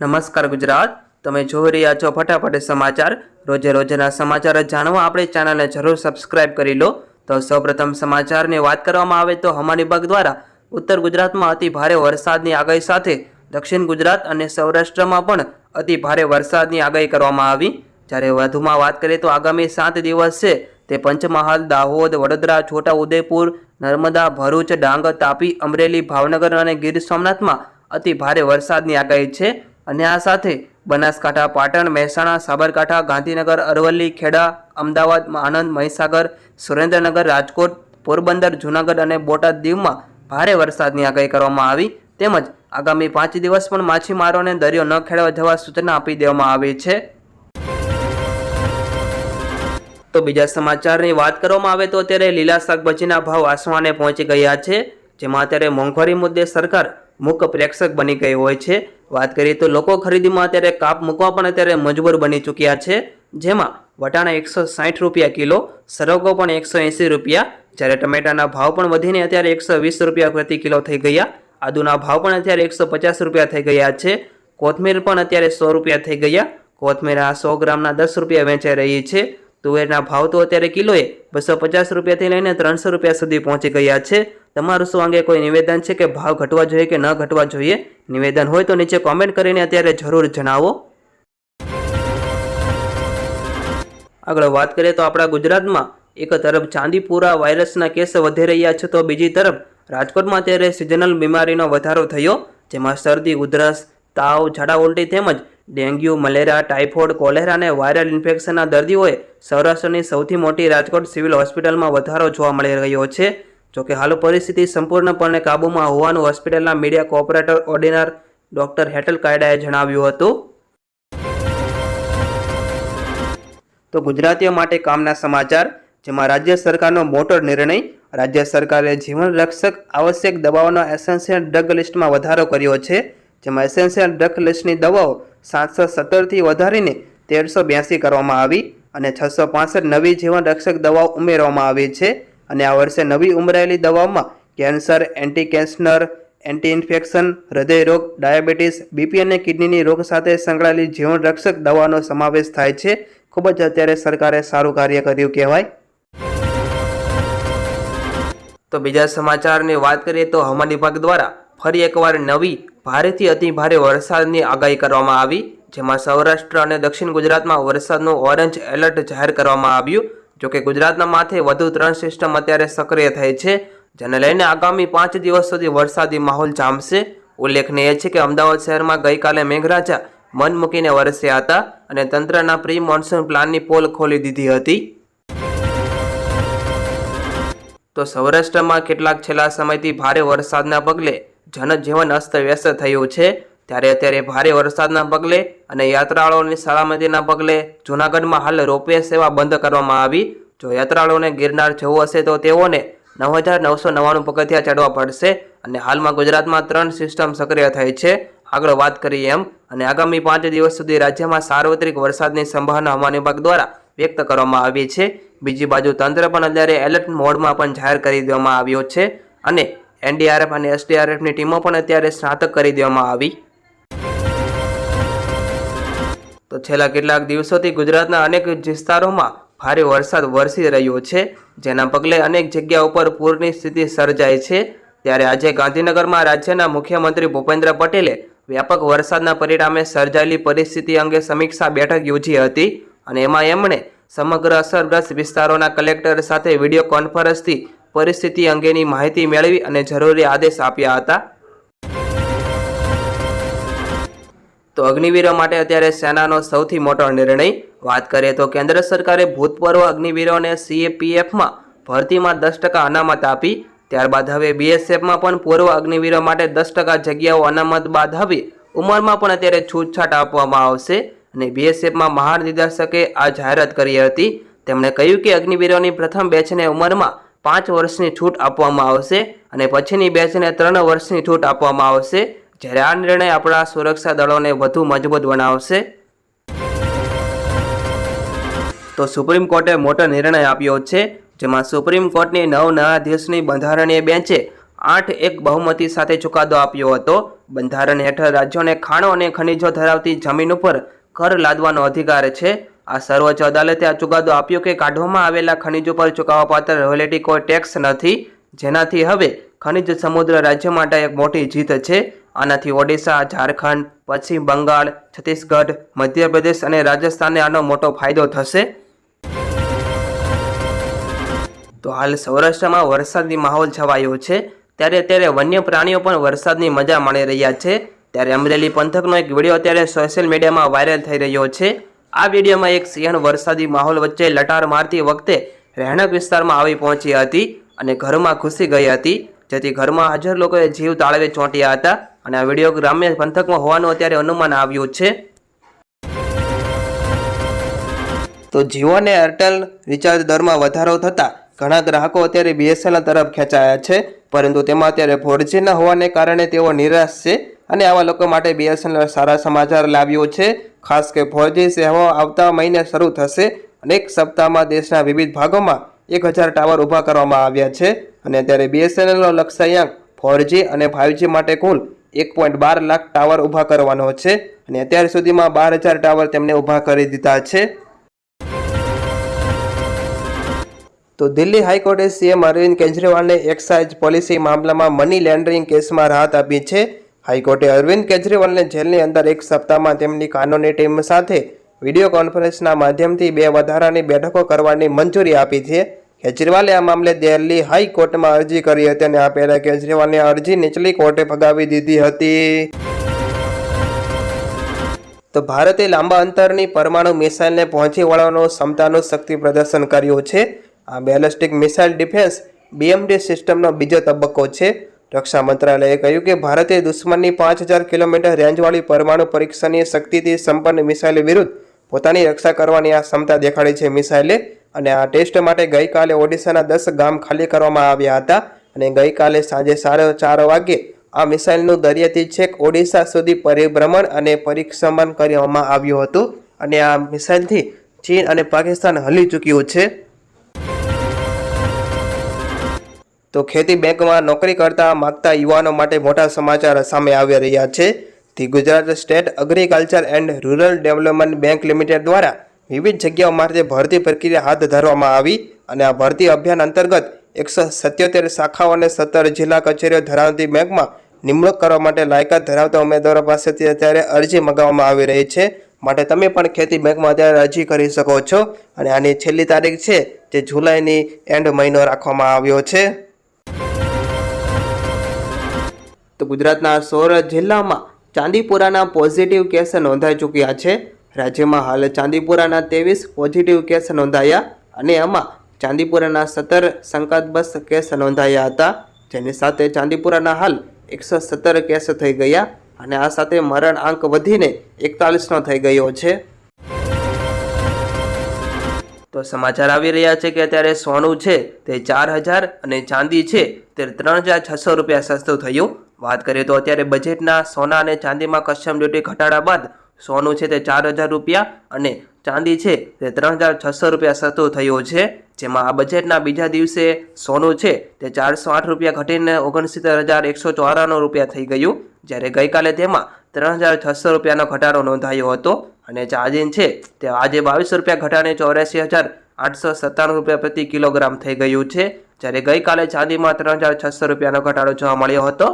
નમસ્કાર ગુજરાત. તમે જોઈ રહ્યા છો ફટાફટ સમાચાર. રોજે રોજના સમાચાર જાણવા આપણે ચેનલને જરૂર સબસ્ક્રાઇબ કરી લો. તો સૌપ્રથમ સમાચારની વાત કરવામાં આવે તો હવામાન વિભાગ દ્વારા ઉત્તર ગુજરાતમાં અતિ ભારે વરસાદની આગાહી સાથે દક્ષિણ ગુજરાત અને સૌરાષ્ટ્રમાં પણ અતિ ભારે વરસાદની આગાહી કરવામાં આવી. જ્યારે વધુમાં વાત કરીએ તો આગામી સાત દિવસ છે તે પંચમહાલ, દાહોદ, વડોદરા છોટા ઉદેપુર નર્મદા, ભરૂચ, ડાંગ, તાપી, અમરેલી, ભાવનગર અને ગીર સોમનાથમાં અતિ ભારે વરસાદની આગાહી છે. અને આ સાથે બનાસકાંઠા, પાટણ, મહેસાણા, સાબરકાંઠા, ગાંધીનગર, અરવલ્લી, ખેડા, અમદાવાદ, આણંદ, મહીસાગર, સુરેન્દ્રનગર, રાજકોટ, પોરબંદર, જૂનાગઢ અને બોટાદ દીવમાં ભારે વરસાદની આગાહી કરવામાં આવી. તેમજ આગામી પાંચ દિવસ પણ માછીમારોને દરિયો ન ખેડવા જવા સૂચના આપી દેવામાં આવી છે. તો બીજા સમાચારની વાત કરવામાં આવે તો અત્યારે લીલા શાકભાજીના ભાવ આસમાને પહોંચી ગયા છે. જેમાં અત્યારે મોંઘવારી મુદ્દે સરકાર મુખ પ્રેક્ષક બની ગઈ હોય છે. વાત કરીએ તો લોકો ખરીદીમાં અત્યારે કાપ મૂકવા પણ અત્યારે મજબૂર બની ચૂક્યા છે. જેમાં વટાણા એકસો સાઠ રૂપિયા કિલો, સરગો પણ એકસો એંસી રૂપિયા, જ્યારે ટમેટાના ભાવ પણ વધીને અત્યારે એકસો વીસ રૂપિયા પ્રતિ કિલો થઈ ગયા. આદુના ભાવ પણ અત્યારે એકસો પચાસ રૂપિયા થઈ ગયા છે. કોથમીર પણ અત્યારે સો રૂપિયા થઈ ગયા. કોથમીર આ સો ગ્રામના દસ રૂપિયા વેચાઈ રહી છે. તુવેરના ભાવ તો અત્યારે કિલોએ બસો પચાસ રૂપિયાથી લઈને ત્રણસો રૂપિયા સુધી પહોંચી ગયા છે. તમારું શું અંગે કોઈ નિવેદન છે કે ભાવ ઘટવા જોઈએ કે ન ઘટવા જોઈએ? નિવેદન હોય તો નીચે કોમેન્ટ કરીને અત્યારે જરૂર જણાવો. આગળ વાત કરીએ તો આપણા ગુજરાતમાં એક તરફ ચાંદીપુરા વાયરસના કેસ વધી રહ્યા છે તો બીજી તરફ રાજકોટમાં અત્યારે સિઝનલ બીમારીનો વધારો થયો, જેમાં શરદી, ઉધરસ, તાવ, ઝાડા, ઉલટી તેમજ ડેન્ગ્યુ, મલેરિયા, ટાઇફોઇડ, કોલેરા અને વાયરલ ઇન્ફેક્શનના દર્દીઓએ સૌરાષ્ટ્રની સૌથી મોટી રાજકોટ સિવિલ હોસ્પિટલમાં વધારો જોવા મળી રહ્યો છે. જોકે હાલ પરિસ્થિતિ સંપૂર્ણપણે કાબૂમાં હોવાનું હોસ્પિટલના મીડિયા કોઓપરેટર ઓર્ડિનર ડોક્ટર હેટલ કાયડાએ જણાવ્યું હતું. તો ગુજરાતીઓ માટે કામના સમાચાર, જેમાં રાજ્ય સરકારનો મોટો નિર્ણય, રાજ્ય સરકારે જીવન રક્ષક આવશ્યક દવાઓના એસેન્શિયલ ડ્રગ લિસ્ટમાં વધારો કર્યો છે. જેમાં એસેન્શિયલ ડ્રગ લિસ્ટની દવાઓ સાતસો સત્તરથી વધારીને તેરસો બ્યાસી કરવામાં આવી અને છસો પાસઠ નવી જીવન રક્ષક દવાઓ ઉમેરવામાં આવી છે. અને આ વર્ષે નવી ઉમેરાયેલી દવાઓમાં cancer, anti cancer, anti infection હૃદયરોગ diabetes, BP અને કિડનીની રોગ સાથે સંકળાયેલી જીવન રક્ષક દવાનો સમાવેશ થાય છે. ખૂબ જ અત્યારે સરકારે સારું કાર્ય કર્યું કહેવાય. તો બીજા સમાચારની વાત કરીએ તો હવામાન વિભાગ દ્વારા ફરી એકવાર નવી, ભારેથી અતિ ભારે વરસાદની આગાહી કરવામાં આવી, જેમાં સૌરાષ્ટ્ર અને દક્ષિણ ગુજરાતમાં વરસાદનું ઓરેન્જ એલર્ટ જાહેર કરવામાં આવ્યું. જોકે ગુજરાતના માથે વધુ ત્રણ સિસ્ટમ અત્યારે સક્રિય થઈ છે, જેને લઈને આગામી પાંચ દિવસ સુધી વરસાદી માહોલ જામશે. ઉલ્લેખનીય છે કે અમદાવાદ શહેરમાં ગઈકાલે મેઘરાજા મન મૂકીને વરસ્યા હતા અને તંત્રના પ્રી મોન્સૂન પ્લાનની પોલ ખોલી દીધી હતી. તો સૌરાષ્ટ્રમાં કેટલાક છેલ્લા સમયથી ભારે વરસાદના પગલે જનજીવન અસ્તવ્યસ્ત થયું છે, ત્યારે અત્યારે ભારે વરસાદના પગલે અને યાત્રાળુઓની સલામતીના પગલે જૂનાગઢમાં હાલ રોપવે સેવા બંધ કરવામાં આવી. જો યાત્રાળુઓને ગિરનાર જવું હશે તો તેઓને નવ હજાર નવસો નવ્વાણું પગથિયા ચડવા પડશે અને હાલમાં ગુજરાતમાં ત્રણ સિસ્ટમ સક્રિય થઈ છે. આગળ વાત કરીએ એમ, અને આગામી પાંચ દિવસ સુધી રાજ્યમાં સાર્વત્રિક વરસાદની સંભાવના હવામાન વિભાગ દ્વારા વ્યક્ત કરવામાં આવી છે. બીજી બાજુ તંત્ર પણ અત્યારે એલર્ટ મોડમાં પણ જાહેર કરી દેવામાં આવ્યો છે, અને એનડીઆરએફ અને એસડીઆરએફની ટીમો પણ અત્યારે સ્નાતક કરી દેવામાં આવી. તો છેલ્લા કેટલાક દિવસોથી ગુજરાતના અનેક વિસ્તારોમાં ભારે વરસાદ વરસી રહ્યો છે, જેના પગલે અનેક જગ્યા ઉપર પૂરની સ્થિતિ સર્જાય છે. ત્યારે આજે ગાંધીનગરમાં રાજ્યના મુખ્યમંત્રી ભૂપેન્દ્ર પટેલે વ્યાપક વરસાદના પરિણામે સર્જાયેલી પરિસ્થિતિ અંગે સમીક્ષા બેઠક યોજી હતી અને એમાં એમણે સમગ્ર અસરગ્રસ્ત વિસ્તારોના કલેક્ટર સાથે વીડિયો કોન્ફરન્સથી પરિસ્થિતિ અંગેની માહિતી મેળવી અને જરૂરી આદેશ આપ્યા હતા. તો અગ્નિવીરો માટે અત્યારે સેનાનો સૌથી મોટો નિર્ણય. વાત કરીએ તો કેન્દ્ર સરકારે ભૂતપૂર્વ અગ્નિવીરોને સીએપીએફમાં ભરતીમાં દસ ટકા અનામત આપી. ત્યારબાદ હવે બીએસએફમાં પણ પૂર્વ અગ્નિવીરો માટે દસ ટકા જગ્યાઓ અનામત બાદ હવે ઉંમરમાં પણ અત્યારે છૂટછાટ આપવામાં આવશે. અને બીએસએફમાં મહાનિર્દેશકે આ જાહેરાત કરી હતી. તેમણે કહ્યું કે અગ્નિવીરોની પ્રથમ બેચને ઉંમરમાં પાંચ વર્ષની છૂટ આપવામાં આવશે અને પછીની બેચને ત્રણ વર્ષની છૂટ આપવામાં આવશે, જ્યારે આ નિર્ણય આપણા સુરક્ષા દળોને વધુ મજબૂત બનાવશે. તો સુપ્રીમ કોર્ટે મોટો નિર્ણય આપ્યો છે, જેમાં સુપ્રીમ કોર્ટની નવ ન્યાયાધીશની બંધારણીય બેન્ચે આઠ એક બહુમતી સાથે ચુકાદો આપ્યો હતો. બંધારણ હેઠળ રાજ્યોને ખાણો અને ખનિજો ધરાવતી જમીન ઉપર કર લાદવાનો અધિકાર છે. આ સર્વોચ્ચ અદાલતે આ ચુકાદો આપ્યો કે કાઢવામાં આવેલા ખનિજો પર ચૂકવવાપાત્ર રોયલ્ટી કોઈ ટેક્સ નથી, જેનાથી હવે ખનિજ સમુદ્ર રાજ્ય માટે એક મોટી જીત છે. આનાથી ઓડિશા, ઝારખંડ, પશ્ચિમ બંગાળ, છત્તીસગઢ, મધ્યપ્રદેશ અને રાજસ્થાનને આનો મોટો ફાયદો થશે. તો હાલ સૌરાષ્ટ્રમાં વરસાદની માહોલ છવાયો છે. ત્યારે અત્યારે વન્ય પ્રાણીઓ પણ વરસાદની મજા માણી રહ્યા છે. ત્યારે અમરેલી પંથકનો એક વીડિયો અત્યારે સોશિયલ મીડિયામાં વાયરલ થઈ રહ્યો છે. આ વિડીયોમાં એક સિંહણ વરસાદી માહોલ વચ્ચે લટાર મારતી વખતે રહેણાંક વિસ્તારમાં આવી પહોંચી હતી અને ઘરમાં ઘૂસી ગઈ હતી. જેથી ઘરમાં હાજર લોકોએ જીવ તાળવે ચોંટ્યા હતા અને આ વીડિયો ગ્રામ્ય પંથકમાં હોવાનું અત્યારે અનુમાન આવ્યું છે. તો જીઓ અને એરટેલ રિચાર્જ દરમાં વધારો થતાં ઘણા ગ્રાહકો અત્યારે બીએસએનએલ તરફ ખેંચાયા છે. પરંતુ તેમાં અત્યારે ફોરજીના હોવાને કારણે તેઓ નિરાશ છે અને આવા લોકો માટે બીએસએનએલ સારા સમાચાર લાવ્યો છે. ખાસ કે ફોરજી સેવાઓ આવતા મહિને શરૂ થશે અને એક સપ્તાહમાં દેશના વિવિધ ભાગોમાં એક હજાર ટાવર ઊભા કરવામાં આવ્યા છે. અને અત્યારે બીએસએનએલનો લક્ષ્યાંક ફોરજી અને ફાઇવજી માટે કુલ એક પોઈન્ટ બાર લાખ ટાવર ઊભા કરવાનો છે અને અત્યાર સુધીમાં બાર હજાર ટાવર તેમને ઊભા કરી દીધા છે. તો દિલ્હી હાઈકોર્ટે સીએમ અરવિંદ કેજરીવાલને એક્સાઇઝ પોલિસી મામલામાં મની લેન્ડરિંગ કેસમાં રાહત આપી છે. હાઈકોર્ટે અરવિંદ કેજરીવાલને જેલની અંદર એક સપ્તાહમાં તેમની કાનૂની ટીમ સાથે વીડિયો કોન્ફરન્સના માધ્યમથી બે વધારાની બેઠકો કરવાની મંજૂરી આપી છે. કેજરીવાલે આ મામલે દિલ્હી હાઈકોર્ટમાં અરજી કરી હતી અને આ પહેલાં કેજરીવાલની અરજી નીચલી કોર્ટે ફગાવી દીધી હતી. તો ભારતે લાંબા અંતરની પરમાણુ મિસાઇલને પહોંચી વળવાનું ક્ષમતાનું શક્તિ પ્રદર્શન કર્યું છે. આ બેલેસ્ટિક મિસાઇલ ડિફેન્સ બીએમડી સિસ્ટમનો બીજો તબક્કો છે. રક્ષા મંત્રાલયે કહ્યું કે ભારતે દુશ્મનની પાંચ હજાર કિલોમીટર રેન્જવાળી પરમાણુ પરીક્ષણની શક્તિથી સંપન્ન મિસાઇલ વિરુદ્ધ પોતાની રક્ષા કરવાની આ ક્ષમતા દેખાડી છે. મિસાઇલે અને આ ટેસ્ટ માટે ગઈકાલે ઓડિશાના દસ ગામ ખાલી કરવામાં આવ્યા હતા અને ગઈકાલે સાંજે સાડા ચાર વાગે આ મિસાઇલનું દરિયાથી છેક ઓડિશા સુધી પરિભ્રમણ અને પરીક્ષમણ કરવામાં આવ્યું હતું. અને આ મિસાઇલથી ચીન અને પાકિસ્તાન હલી ચૂક્યું છે. તો ખેતી બેંકમાં નોકરી કરતા માગતા યુવાનો માટે મોટા સમાચાર સામે આવી રહ્યા છે. The Gujarat state agriculture and rural development bank limited દ્વારા વિવિધ જગ્યાઓ માટે ભરતી પ્રક્રિયા હાથ ધરવામાં આવી અને આ ભરતી અભિયાન અંતર્ગત એકસો સત્યોતેર શાખાઓ અને સત્તર જિલ્લા કચેરીઓ ધરાવતી બેંકમાં નિમણૂક કરવા માટે લાયકાત ધરાવતા ઉમેદવારો પાસેથી અત્યારે અરજી મંગાવવામાં આવી રહી છે. માટે તમે પણ ખેતી બેંકમાં અત્યારે અરજી કરી શકો છો. અને આની છેલ્લી તારીખ છે, જે જુલાઈની એન્ડ મહિનો રાખવામાં આવ્યો છે. તો ગુજરાતના સોરઠ જિલ્લામાં ચાંદીપુરાના પોઝિટિવ કેસ નોંધાઈ ચૂક્યા છે. રાજ્યમાં હાલ ચાંદીપુરાના ત્રેવીસ પોઝિટિવ કેસ નોંધાયા અને આમાં ચાંદીપુરાના સત્તર શંકાસ્પદ કેસ નોંધાયા હતા. જેની સાથે ચાંદીપુરાના હાલ એકસો સત્તર કેસ થઈ ગયા અને આ સાથે મરણ આંક વધીને એકતાલીસનો થઈ ગયો છે. તો સમાચાર આવી રહ્યા છે કે અત્યારે સોનું છે તે ચાર હજાર અને ચાંદી છે તે ત્રણ હજાર છસો રૂપિયા સસ્તું થયું. વાત કરીએ તો અત્યારે બજેટના સોના અને ચાંદીમાં કસ્ટમ ડ્યુટી ઘટાડા બાદ સોનું છે તે ચાર હજાર રૂપિયા અને ચાંદી છે તે ત્રણ હજાર છસો રૂપિયા સસ્તું થયું છે. જેમાં આ બજેટના બીજા દિવસે સોનું છે તે ચારસો આઠ રૂપિયા ઘટીને ઓગણસિત્તેર હજાર એકસો ચોરાણું રૂપિયા થઈ ગયું. જ્યારે ગઈકાલે તેમાં ત્રણ હજાર છસો રૂપિયાનો ઘટાડો નોંધાયો હતો અને ચાંદી છે તે આજે બાવીસ રૂપિયા ઘટાડીને ચોર્યાસી હજાર આઠસો સત્તાણું રૂપિયા પ્રતિ કિલોગ્રામ થઈ ગયું છે. જ્યારે ગઈકાલે ચાંદીમાં ત્રણ હજાર છસો રૂપિયાનો ઘટાડો જોવા મળ્યો હતો.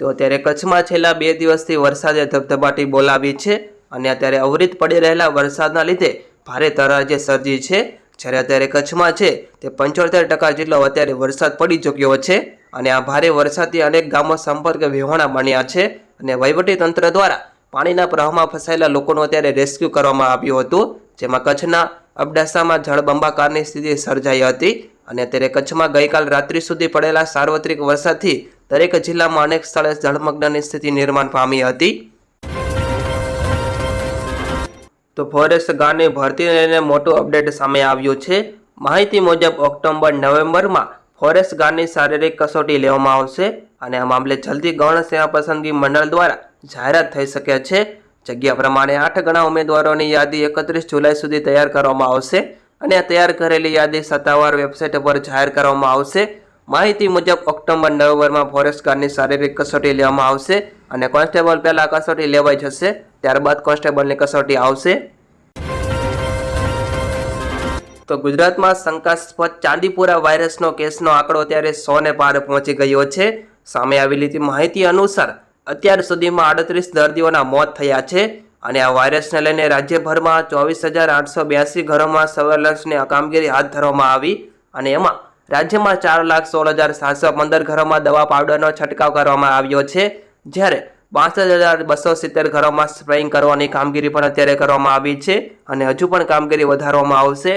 તો અત્યારે કચ્છમાં છેલ્લા બે દિવસથી વરસાદે ધબધબાટી બોલાવી છે અને અત્યારે અવરિત પડી રહેલા વરસાદના લીધે ભારે તરાજે સર્જી છે. જ્યારે અત્યારે કચ્છમાં છે તે પંચોતેર ટકા જેટલો અત્યારે વરસાદ પડી ચૂક્યો છે અને આ ભારે વરસાદથી અનેક ગામો સંપર્ક વિહોણા બન્યા છે અને તંત્ર દ્વારા પાણીના પ્રવાહમાં ફસાયેલા લોકોનું અત્યારે રેસ્ક્યુ કરવામાં આવ્યું હતું, જેમાં કચ્છના અબડાસામાં જળબંબાકારની સ્થિતિ સર્જાઈ હતી અને અત્યારે કચ્છમાં ગઈકાલ રાત્રિ સુધી પડેલા સાર્વત્રિક વરસાદથી દરેક જિલ્લામાં અનેક સ્થળે જળમગ્નની સ્થિતિ નિર્માણ પામી હતી. તો ફોરેસ્ટ ગાર્ડની ભરતી લઈને મોટું અપડેટ સામે આવ્યું છે. માહિતી મુજબ ઓક્ટોબર, નવેમ્બરમાં ફોરેસ્ટ ગાર્ડની શારીરિક કસોટી લેવામાં આવશે અને આ મામલે જલ્દી ગૌણ સેવા પસંદગી મંડળ દ્વારા જાહેરાત થઈ શકે છે. જગ્યા પ્રમાણે આઠ ગણા ઉમેદવારોની યાદી એકત્રીસ જુલાઈ સુધી તૈયાર કરવામાં આવશે અને આ તૈયાર કરેલી યાદી સત્તાવાર વેબસાઇટ પર જાહેર કરવામાં આવશે. માહિતી મુજબ ઓક્ટોબર નવેમ્બરમાં ફોરેસ્ટ ગાર્ડની શારીરિક કસોટી લેવામાં આવશે અને કોન્સ્ટેબલ પહેલાં કસોટી લેવાઈ જશે, ત્યારબાદ કોન્સ્ટેબલની કસોટી આવશે. તો ગુજરાતમાં શંકાસ્પદ ચાંદીપુરા વાયરસનો કેસનો આંકડો અત્યારે સોને પાર પહોંચી ગયો છે. સામે આવેલી માહિતી અનુસાર, અત્યાર સુધીમાં આડત્રીસ દર્દીઓના મોત થયા છે અને આ વાયરસને લઈને રાજ્યભરમાં ચોવીસ હજાર આઠસો બ્યાસી ઘરોમાં સર્વેલન્સની કામગીરી હાથ ધરવામાં આવી અને એમાં રાજ્યમાં ચાર લાખ સોળ હજાર સાતસો પંદર ઘરોમાં દવા પાવડરનો છંટકાવ કરવામાં આવ્યો છે. જ્યારે બાસઠ હજાર બસો સિત્તેર ઘરોમાં સ્પ્રેઇંગ કરવાની કામગીરી પણ અત્યારે કરવામાં આવી છે અને હજુ પણ કામગીરી વધારવામાં આવશે.